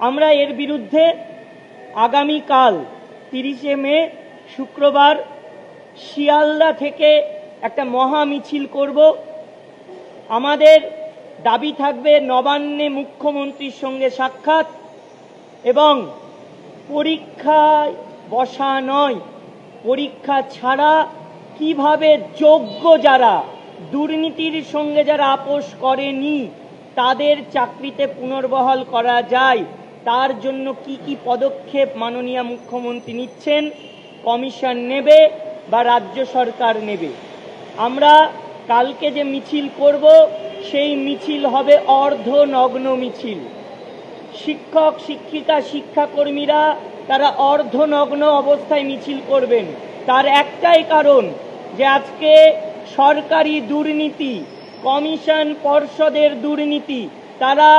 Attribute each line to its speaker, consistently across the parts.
Speaker 1: আমরা এর বিরুদ্ধে আগামীকাল তিরিশে মে, শুক্রবার শিয়ালদা থেকে একটা মহা মিছিল করব। আমাদের দাবি থাকবে নবান্নে মুখ্যমন্ত্রীর সঙ্গে সাক্ষাৎ এবং পরীক্ষায় বসা নয়, পরীক্ষা ছাড়া কীভাবে যোগ্য যারা, দুর্নীতির সঙ্গে যারা আপোষ করেনি, তাদের চাকরিতে পুনর্বহাল করা যায় তার জন্য কি কি পদক্ষেপ মাননীয় মুখ্যমন্ত্রী নিচ্ছেন, কমিশন নেবে বা রাজ্য সরকার নেবে। আমরা কালকে যে মিছিল করব, সেই মিছিল হবে অর্ধনগ্ন মিছিল। শিক্ষক, শিক্ষিকা, শিক্ষাকর্মীরা তারা অর্ধনগ্ন অবস্থায় মিছিল করবেন। তার একটাই কারণ যে আজকে সরকারি দুর্নীতি, কমিশন পর্ষদের দুর্নীতি, তারা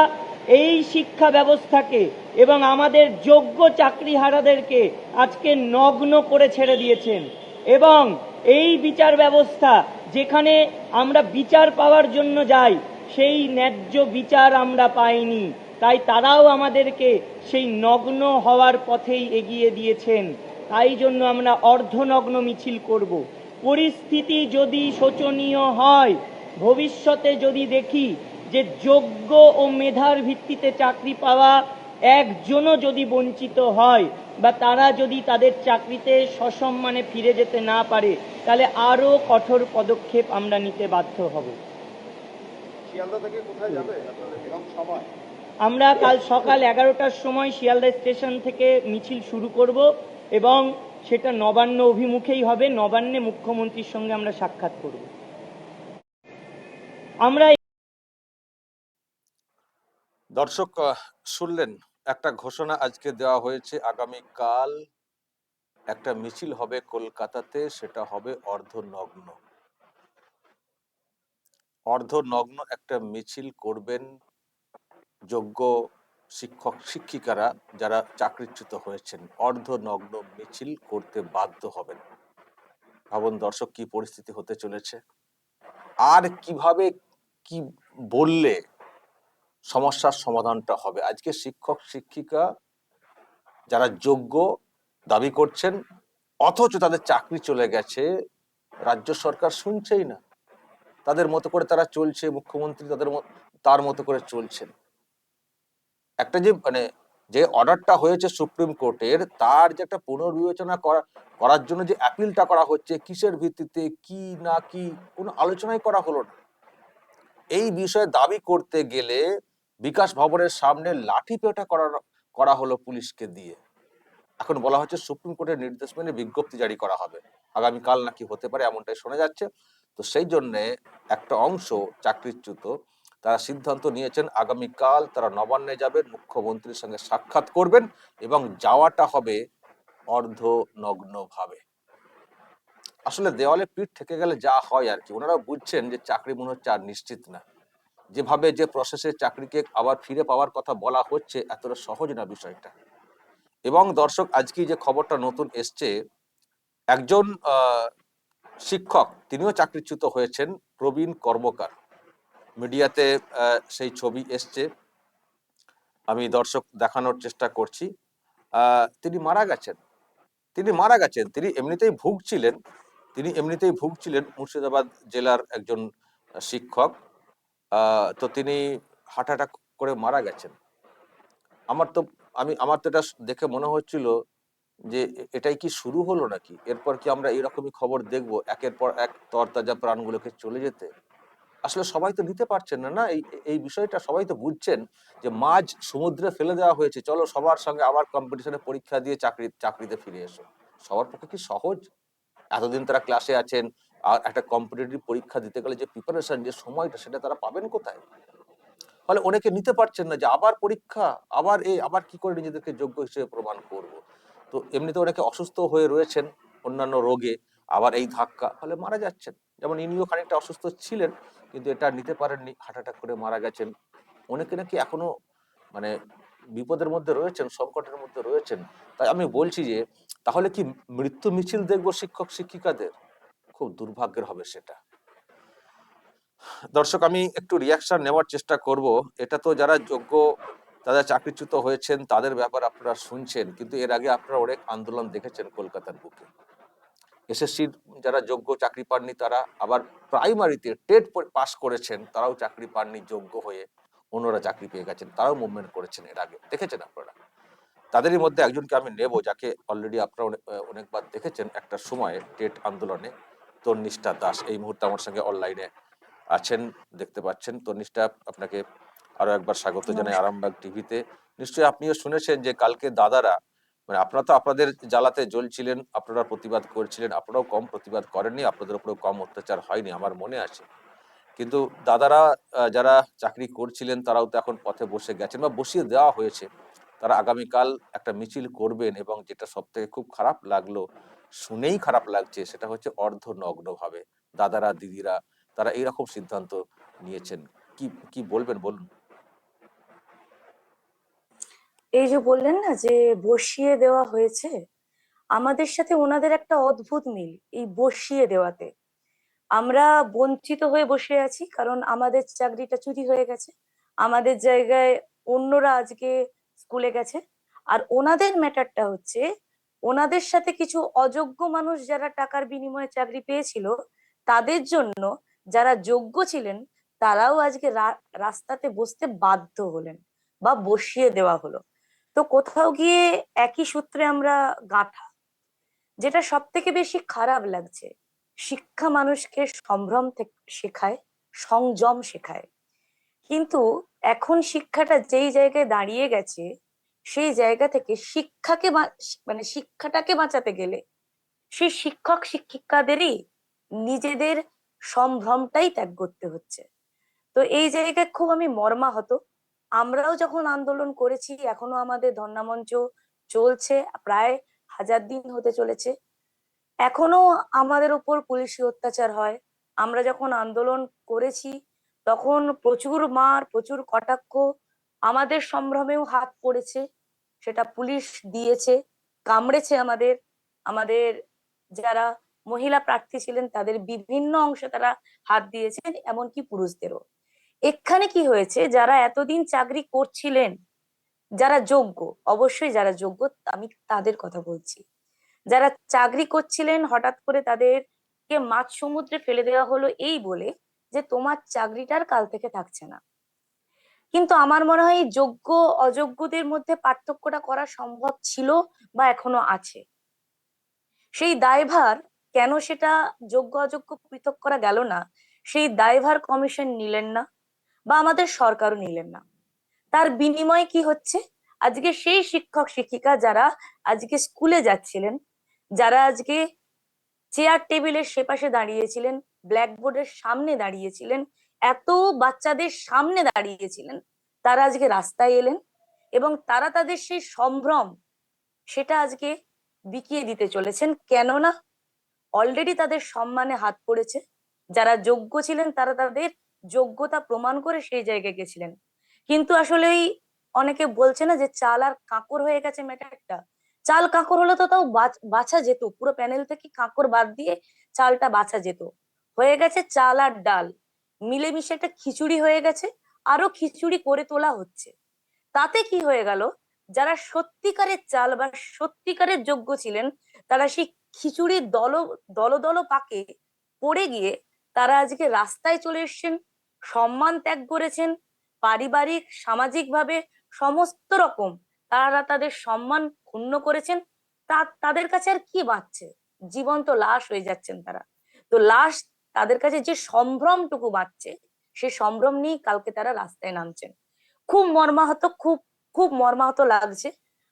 Speaker 1: এই শিক্ষা ব্যবস্থাকে এবং আমাদের যোগ্য চাকরিহারাদেরকে আজকে নগ্ন করে ছেড়ে দিয়েছেন। এবং এই বিচার ব্যবস্থা যেখানে আমরা বিচার পাওয়ার জন্য যাই, সেই ন্যায্য বিচার আমরা পাইনি। তাই তারাও আমাদেরকে সেই নগ্ন হওয়ার পথেই এগিয়ে দিয়েছেন। তাই জন্য আমরা অর্ধনগ্ন মিছিল করব। পরিস্থিতি যদি শোচনীয় হয়, ভবিষ্যতে যদি দেখি যে যোগ্য ও মেধার ভিত্তিতে চাকরি পাওয়া একজনও যদি বঞ্চিত হয় বা তারা যদি তাদের চাকরিতে সসম্মানে ফিরে যেতে না পারে তাহলে আরও কঠোর পদক্ষেপ আমরা নিতে বাধ্য হব। আমরা কাল সকাল এগারোটার সময় শিয়ালদা স্টেশন থেকে মিছিল শুরু করব এবং সেটা নবান্ন অভিমুখেই হবে। নবান্নে মুখ্যমন্ত্রীর সঙ্গে আমরা সাক্ষাৎ করব। আমরা
Speaker 2: দর্শক শুনলেন, একটা ঘোষণা আজকে দেওয়া হয়েছে, আগামীকাল একটা মিছিল হবে কলকাতাতে, সেটা হবে অর্ধনগ্ন। অর্ধনগ্ন একটা মিছিল করবেন যোগ্য শিক্ষক, শিক্ষিকারা যারা চাকরিচ্যুত হয়েছেন। অর্ধনগ্ন মিছিল করতে বাধ্য হবেন। ভাবুন দর্শক, কি পরিস্থিতি হতে চলেছে। আর কীভাবে কি বললে সমস্যার সমাধানটা হবে। আজকে শিক্ষক, শিক্ষিকা যারা যোগ্য দাবি করছেন, অথচ তাদের চাকরি চলে গেছে, রাজ্য সরকার শুনছেই না। তাদের মতো করে তারা চলছে, মুখ্যমন্ত্রী তাদের তার মতো করে চলছেন। একটা যে মানে যে অর্ডারটা হয়েছে সুপ্রিম কোর্টের, তার যে একটা পুনর্বিবেচনা করা, করার জন্য যে অ্যাপিলটা করা হচ্ছে, কিসের ভিত্তিতে, কি না কি, কোনো আলোচনাই করা হলো না। এই বিষয়ে দাবি করতে গেলে বিকাশ ভবনের সামনে লাঠি পেটা করা করা হলো পুলিশকে দিয়ে। এখন বলা হচ্ছে সুপ্রিম কোর্টের নির্দেশ মেনে বিজ্ঞপ্তি জারি করা হবে। আগামীকাল নাকি হতে পারে এমনটাই শোনা যাচ্ছে। তো সেই জন্যে একটা অংশ চাকরিচ্যুত, তারা সিদ্ধান্ত নিয়েছেন আগামীকাল তারা নবান্নে যাবেন, মুখ্যমন্ত্রীর সঙ্গে সাক্ষাৎ করবেন এবং যাওয়াটা হবে অর্ধনগ্ন ভাবে আসলে দেওয়ালে পিঠ থেকে গেলে যা হয় আর কি ওনারা বুঝছেন যে চাকরি মনে হচ্ছে আর নিশ্চিত না। যেভাবে যে প্রসেসে চাকরিকে আবার ফিরে পাওয়ার কথা বলা হচ্ছে, এতটা সহজ না বিষয়টা। এবং দর্শক, আজকে যে খবরটা নতুন এসছে, একজন শিক্ষক, তিনিও চাকরিচ্যুত হয়েছেন, প্রবীণ কর্মকার। মিডিয়াতে সেই ছবি এসছে। আমি দর্শক দেখানোর চেষ্টা করছি। তিনি মারা গেছেন। তিনি মারা গেছেন। তিনি এমনিতেই ভুগছিলেন। তিনি এমনিতেই ভুগছিলেন মুর্শিদাবাদ জেলার একজন শিক্ষক। তো তিনি হার্ট অ্যাটাক করে মারা গেছেন। আমার তো, আমি, আমার তো এটা দেখে মনে হচ্ছিল যে এটাই কি শুরু হলো নাকি? এরপর কি আমরা এরকমই খবর দেখব একের পর এক তরতাজা প্রাণগুলোকে চলে যেতে? আসলে সবাই তো নিতে পারছেন না না? এই এই বিষয়টা সবাই তো বুঝছেন যে, মাঝ সমুদ্রে ফেলে দেওয়া হয়েছে। চলো সবার সঙ্গে আবার কম্পিটিশনে পরীক্ষা দিয়ে চাকরি, চাকরিতে ফিরে এসো। সবার পক্ষে কি সহজ? এতদিন তারা ক্লাসে আছেন আর একটা কম্পিটিটিভ পরীক্ষা দিতে গেলে যে প্রিপারেশন যে সময়টা, সেটা তারা পাবেন কোথায়? ফলে অনেকে নিতে পারছেন না যে আবার পরীক্ষা, আবার এই আবার কি করে নিজেদেরকে যোগ্য হিসেবে প্রমাণ করব? তো এমনিতে অনেকে অসুস্থ হয়ে রয়েছেন, অন্যান্য রোগে আবার এই ধাক্কা, ফলে মারা যাচ্ছেন। যেমন ইনিও খানিকটা অসুস্থ ছিলেন, কিন্তু এটা নিতে পারেননি, হার্ট অ্যাটাক করে মারা গেছেন। অনেকে নাকি এখনও মানে বিপদের মধ্যে রয়েছেন, সংকটের মধ্যে রয়েছেন। তাই আমি বলছি যে, তাহলে কি মৃত্যু মিছিল দেখব শিক্ষক, শিক্ষিকাদের? খুব দুর্ভাগ্যের হবে সেটা। দর্শক, আমি একটু রিয়াকশন নেওয়ার চেষ্টা করব। এটা তো যারা যোগ্য তারা চাকরিচ্যুত হয়েছেন, তাদের ব্যাপার আপনারা শুনছেন, কিন্তু এর আগে আপনারা অনেক আন্দোলন দেখেছেন কলকাতার বুকে। এসএসসির যারা যোগ্য চাকরি পাননি, তারা আবার প্রাইমারিতে টেট পাস করেছেন, তারাও চাকরি পাননি যোগ্য হয়ে। অন্যরা চাকরি পেয়ে গেছেন, তারাও মুভমেন্ট করেছেন এর আগে। দেখেছেন আপনারা? তাদেরই মধ্যে একজনকে আমি নেব, যাকে অলরেডি আপনারা অনেক- অনেকবার দেখেছেন একটা সময়ে টেট আন্দোলনে। তন্নিষ্ঠা দাস এই মুহূর্তে আমার সঙ্গে অনলাইনে আছেন দেখতে পাচ্ছেন। তন্নিষ্ঠা আপনাকে আরও একবার স্বাগত জানাই আরামবাগ টিভিতে নিশ্চয়ই আপনিও শুনেছেন যে কালকে দাদারা মানে আপনারা তো আপনাদের জ্বালাতে জ্বলছিলেন আপনারা প্রতিবাদ করছিলেন আপনারাও কম প্রতিবাদ করেননি আপনাদের উপরেও কম অত্যাচার হয়নি আমার মনে আছে। কিন্তু দাদারা যারা চাকরি করছিলেন তারাও তো এখন পথে বসে গেছেন বা বসিয়ে দেওয়া হয়েছে। তারা আগামীকাল একটা মিছিল করবেন এবং যেটা সব থেকে খুব খারাপ লাগল শুনেই খারাপ লাগছে, সেটা হচ্ছে অর্ধনগ্ন ভাবে দাদারা, দিদিরা, তারা এইরকম সিদ্ধান্ত নিয়েছেন। কি কি বলবেন বলুন?
Speaker 3: এই যে বললেন না যে বসিয়ে দেওয়া হয়েছে, আমাদের সাথে ওনাদের একটা অদ্ভুত মিল এই বসিয়ে দেওয়াতে। আমরা বঞ্চিত হয়ে বসে আছি কারণ আমাদের চাকরিটা চুরি হয়ে গেছে। আমাদের জায়গায় অন্যরা আজকে স্কুলে গেছে। আর ওনাদের ম্যাটারটা হচ্ছে ওনাদের সাথে কিছু অযোগ্য মানুষ যারা টাকার বিনিময়ে চাকরি পেয়েছিল, তাদের জন্য যারা যোগ্য ছিলেন, তারাও আজকে রাস্তাতে বসতে বাধ্য হলেন বা বসিয়ে দেওয়া হলো। তো কোথাও গিয়ে একই সূত্রে আমরা গাঁথা যেটা সব থেকে বেশি খারাপ লাগছে। শিক্ষা মানুষকে সম্ভ্রম শেখায়, সংযম শেখায়। কিন্তু এখন শিক্ষাটা যেই জায়গায় দাঁড়িয়ে গেছে সেই জায়গা থেকে শিক্ষাকে মানে শিক্ষাটাকে বাঁচাতে গেলে সেই শিক্ষক শিক্ষিকাদেরই নিজেদের সম্ভ্রমটাই ত্যাগ করতে হচ্ছে। তো এই জায়গায় খুব আমি মর্মাহত। আমরাও যখন আন্দোলন করেছি, এখনও আমাদের ধর্ণামঞ্চ চলছে, প্রায় হাজার দিন হতে চলেছে। এখনও আমাদের উপর পুলিশি অত্যাচার হয়। আমরা যখন আন্দোলন করেছি, তখন প্রচুর মার, প্রচুর কটাক্ষ, আমাদের সম্ভ্রমেও হাত পড়েছে। সেটা পুলিশ দিয়েছে, কামড়েছে আমাদের আমাদের যারা মহিলা প্রার্থী ছিলেন তাদের বিভিন্ন অংশে তারা হাত দিয়েছেন, এমনকি পুরুষদেরও। এখানে কি হয়েছে, যারা এতদিন চাকরি করছিলেন, যারা যোগ্য, অবশ্যই যারা যোগ্য, আমি তাদের কথা বলছি। যারা চাকরি করছিলেন, হঠাৎ করে তাদেরকে মাঝ সমুদ্রে ফেলে দেওয়া হলো এই বলে যে তোমার চাকরিটার কাল থেকে থাকছে না। কিন্তু আমার মনে হয় যোগ্য, অযোগ্যদের মধ্যে পার্থক্যটা করা সম্ভব ছিল বা এখনও আছে। সেই দায়ভার কেন সেটা যোগ্য, অযোগ্য পৃথক করা গেল না, সেই দায়ভার কমিশন নিলেন না বা আমাদের সরকারও নিলেন না। তার বিনিময়ে কি হচ্ছে? আজকে সেই শিক্ষক, শিক্ষিকা যারা আজকে স্কুলে যাচ্ছিলেন, যারা আজকে চেয়ার টেবিলের সেপাশে দাঁড়িয়েছিলেন, ব্ল্যাকবোর্ডের সামনে দাঁড়িয়েছিলেন এত বাচ্চাদের সামনে দাঁড়িয়েছিলেন। তারা আজকে রাস্তায় এলেন এবং তারা তাদের সেই সম্ভ্রম সেটা আজকে বিকিয়ে দিতে চলেছেন। কেননা অলরেডি তাদের সম্মানে হাত পড়েছে। যারা যোগ্য ছিলেন তারা তাদের যোগ্যতা প্রমাণ করে সেই জায়গায় গেছিলেন। কিন্তু আসলে অনেকে বলছে না যে চাল আর কাঁকর হয়ে গেছে ম্যাটারটা। চাল কাঁকর হলে তো তাও বাছা যেত। পুরো প্যানেল থেকে কাঁকর বাদ দিয়ে চালটা বাছা যেত। হয়ে গেছে চাল আর ডাল। মিলেমিশে একটা খিচুড়ি হয়ে গেছে, আরও খিচুড়ি করে তোলা হচ্ছে। তাতে কি হয়ে গেল? যারা সত্যিকারের চাল বা সত্যিকারের যোগ্য ছিলেন, তারা সেই খিচুড়ির দল দল দল পাকে পড়ে গিয়ে তারা আজকে রাস্তায় চলে এসছেন, সম্মান ত্যাগ করেছেন, পারিবারিক সামাজিক ভাবে সমস্ত রকম তারা তাদের সম্মান ক্ষুণ্ণ করেছেন। তা, তাদের কাছে আর কি বাঁচছে? জীবন্ত লাশ হয়ে যাচ্ছেন তারা। তো লাশ তাদের কাছে যে সম্ভ্রমটুকু বাঁচছে, সে সম্ভ্রম নিয়ে কালকে তারা রাস্তায় নামছেন। খুব মর্মাহত, খুব খুব মর্মাহত লাগছে।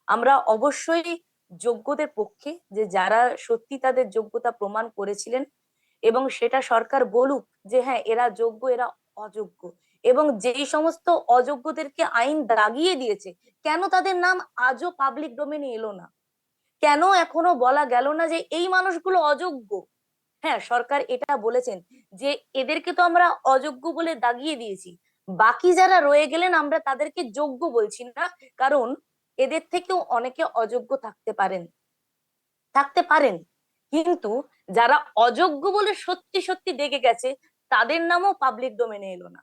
Speaker 3: আমরা অবশ্যই যোগ্যদের পক্ষে যে যারা সত্যি তাদের যোগ্যতা প্রমাণ করেছিলেন এবং সেটা সরকার বলুক যে হ্যাঁ এরা যোগ্য, এরা অযোগ্য এবং যেই সমস্ত অযোগ্যদেরকে আইন দাগিয়ে দিয়েছে, কেন তাদের নাম আজও পাবলিক ডোমেনে এলো না? কেন এখনও বলা গেল না যে এই মানুষগুলো অযোগ্য? হ্যাঁ সরকার এটা বলেছেন যে এদেরকে তো আমরা অযোগ্য বলে দাগিয়ে দিয়েছি। বাকি যারা রয়ে গেলেন আমরা তাদেরকে যোগ্য বলছি না, কারণ এদের থেকেও অনেকে অযোগ্য থাকতে পারেন। থাকতে পারেন। কিন্তু যারা অযোগ্য বলে সত্যি সত্যি দেখে গেছে, তাদের নামও পাবলিক ডোমেনে এলো না।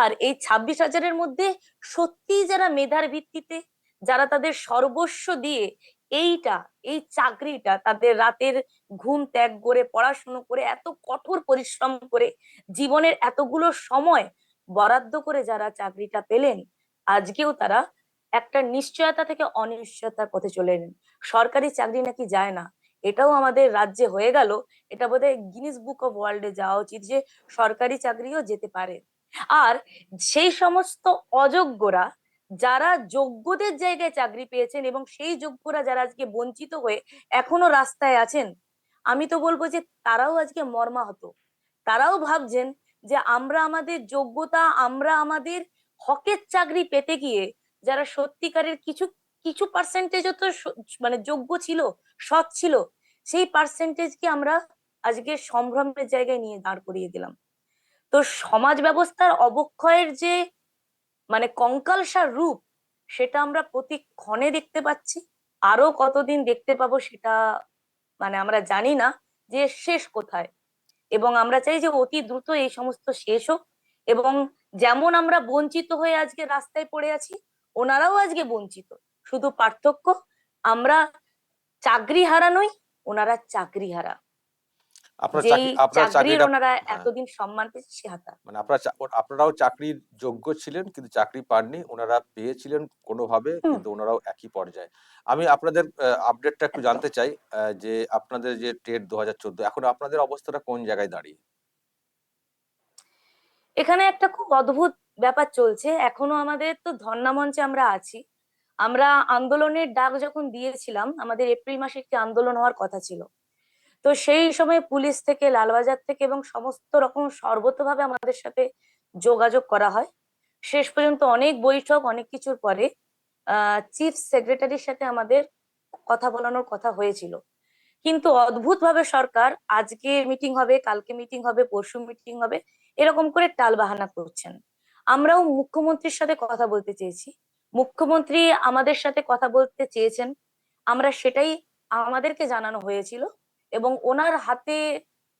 Speaker 3: আর এই ছাব্বিশ হাজারের মধ্যে সত্যি যারা মেধার ভিত্তিতে, যারা তাদের সর্বস্ব দিয়ে এইটা, এই চাকরিটা, তাদের রাতের ঘুম ত্যাগ করে, পড়াশুনো করে, এত কঠোর পরিশ্রম করে, জীবনের এতগুলো সময় বরাদ্দ করে যারা চাকরিটা পেলেন, আজকেও তারা একটা নিশ্চয়তা থেকে অনিশ্চয়তার পথে চলে এলেন। সরকারি চাকরি নাকি যায় না। এটাও আমাদের রাজ্যে হয়ে গেল। এটা বোধহয় গিনিস বুক অফ ওয়ার্ল্ডে যাওয়া উচিত যে, সরকারি চাকরিও যেতে পারে। আর সেই সমস্ত অযোগ্যরা যারা যোগ্যদের জায়গায় চাকরি পেয়েছেন এবং সেই যোগ্যরা যারা আজকে বঞ্চিত হয়ে এখনও রাস্তায় আছেন, আমি তো বলব যে তারাও আজকে মর্মাহত। তারাও ভাবছেন যে আমরা আমাদের যোগ্যতা, আমরা আমাদের হকের চাকরি পেতে গিয়ে যারা সত্যিকারের কিছু কিছু পার্সেন্টেজও তো মানে যোগ্য ছিল, সৎ ছিল, সেই পার্সেন্টেজকে আমরা আজকে সম্ভ্রমের জায়গায় নিয়ে দাঁড় করিয়ে দিলাম। তো সমাজ ব্যবস্থার অবক্ষয়ের যে মানে কঙ্কালসার রূপ সেটা আমরা প্রতি ক্ষণে দেখতে পাচ্ছি। আরও কতদিন দেখতে পাবো সেটা মানে আমরা জানি না যে শেষ কোথায়। এবং আমরা চাই যে অতি দ্রুত এই সমস্ত শেষ হোক। এবং যেমন আমরা বঞ্চিত হয়ে আজকে রাস্তায় পড়ে আছি, ওনারাও আজকে বঞ্চিত। শুধু পার্থক্য, আমরা চাকরি হারা নই, ওনারা চাকরি হারা।
Speaker 2: আপনার চাকরি আপনার
Speaker 3: চাকরির ওনারা
Speaker 2: হ্যাঁ।
Speaker 3: এতদিন সম্মান পেয়েছে সে হাতা।
Speaker 2: মানে আপনারা আপনারাও চাকরির যোগ্য ছিলেন কিন্তু চাকরি পাননি। ওনারা পেয়েছিলেন কোনোভাবে। কিন্তু ওনারাও একই পর্যায়ে। আমি আপনাদের আপডেটটা একটু জানতে চাই যে আপনাদের যে টেট দু হাজার চোদ্দ এখন আপনাদের অবস্থাটা কোন জায়গায় দাঁড়িয়ে?
Speaker 3: এখানে একটা খুব অদ্ভুত ব্যাপার চলছে। এখনও আমাদের তো ধর্ণা মঞ্চে আমরা আছি। আমরা আন্দোলনের ডাক যখন দিয়েছিলাম আমাদের এপ্রিল মাসে একটি আন্দোলন হওয়ার কথা ছিল। তো সেই সময় পুলিশ থেকে, লালবাজার থেকে এবং সমস্ত রকম সর্বতভাবে আমাদের সাথে যোগাযোগ করা হয়। শেষ পর্যন্ত অনেক বৈঠক, অনেক কিছুর পরে চিফ সেক্রেটারির সাথে আমাদের কথা বলানোর কথা হয়েছিল। কিন্তু অদ্ভুত ভাবে সরকার, আজকে মিটিং হবে, কালকে মিটিং হবে, পরশু মিটিং হবে, এরকম করে টালবাহানা করছেন। আমরাও মুখ্যমন্ত্রীর সাথে কথা বলতে চেয়েছি। মুখ্যমন্ত্রী আমাদের সাথে কথা বলতে চেয়েছেন। আমরা সেটাই আমাদেরকে জানানো হয়েছিল। এবং ওনার হাতে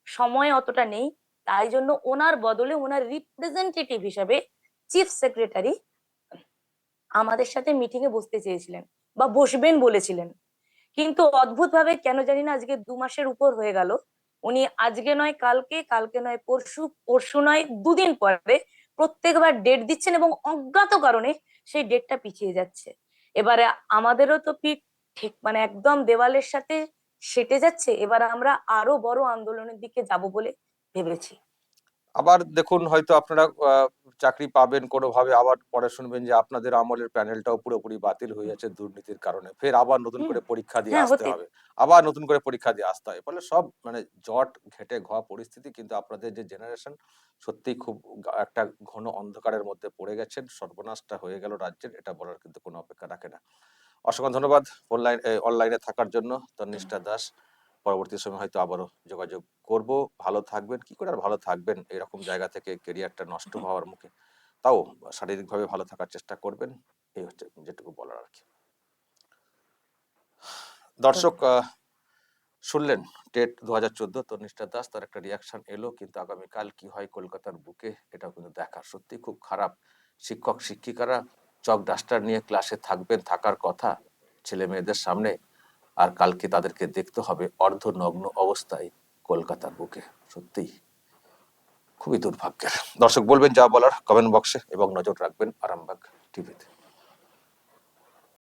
Speaker 3: সময় অতটা নেই, তাই জন্য ওনার বদলে ওনার রিপ্রেজেন্টেটিভ হিসাবে চিফ সেক্রেটারি আমাদের সাথে মিটিং এ বসতে চেয়েছিলেন বা বসবেন বলেছিলেন। কিন্তু অদ্ভুত ভাবে কেন জানি না আজকে দু মাসের উপর হয়ে গেল, উনি আজকে নয়, কালকে কালকে নয়, পরশু পরশু নয়, দুদিন পরে প্রত্যেকবার ডেট দিচ্ছেন এবং অজ্ঞাত কারণে সেই ডেটটা পিছিয়ে যাচ্ছে। এবারে আমাদেরও তো পিঠ ঠিক মানে একদম দেওয়ালের সাথে সেটে যাচ্ছে এবার আমরা আরও বড় আন্দোলনের দিকে যাব বলে ভেবেছি।
Speaker 2: আবার দেখুন হয়তো আপনারা চাকরি পাবেন কোনোভাবে আবার পরে শুনবেন যে আপনাদের আমলের প্যানেলটাও পুরোপুরি বাতিল হয়ে যাচ্ছে দুর্নীতির কারণে। ফের আবার নতুন করে পরীক্ষা দিয়ে
Speaker 3: হ্যাঁ,
Speaker 2: আসতে হবে। আবার নতুন করে পরীক্ষা দিয়ে আসতে হবে। ফলে সব মানে জট ঘেটে ঘ পরিস্থিতি কিন্তু আপনাদের যে জেনারেশন সত্যিই খুব একটা ঘন অন্ধকারের মধ্যে পড়ে গেছেন। সর্বনাশটা হয়ে গেল রাজ্যের এটা বলার কিন্তু কোনো অপেক্ষা রাখে না। অসংখ্য ধন্যবাদ অনলাইন অনলাইনে থাকার জন্য তন্নিষ্ঠা দাস। পরবর্তী সময় হয়তো আবারও যোগাযোগ করব। ভালো থাকবেন। কি করে আর ভালো থাকবেন? এরকম জায়গা থেকে কেরিয়ারটা নষ্ট হওয়ার মুখে। তাও শারীরিকভাবে ভালো থাকার চেষ্টা করবেন। এই হচ্ছে যেটুকু বলার আর কি। দর্শক শুনলেন টেট দু হাজার চোদ্দ তনিষ্ঠা দাস তার একটা রিয়াকশন এলো কিন্তু আগামীকাল কি হয় কলকাতার বুকে এটাও কিন্তু দেখার সত্যি খুব খারাপ। শিক্ষক শিক্ষিকারা চক ডাস্টার নিয়ে ক্লাসে থাকবেন, থাকার কথা ছেলে মেয়েদের সামনে। আর কালকে তাদেরকে দেখতে হবে অর্ধনগ্ন অবস্থায় কলকাতার বুকে। সত্যিই খুবই দুর্ভাগ্যের। দর্শক বলবেন যা বলার কমেন্ট বক্সে এবং নজর রাখবেন আরামবাগ টিভিতে।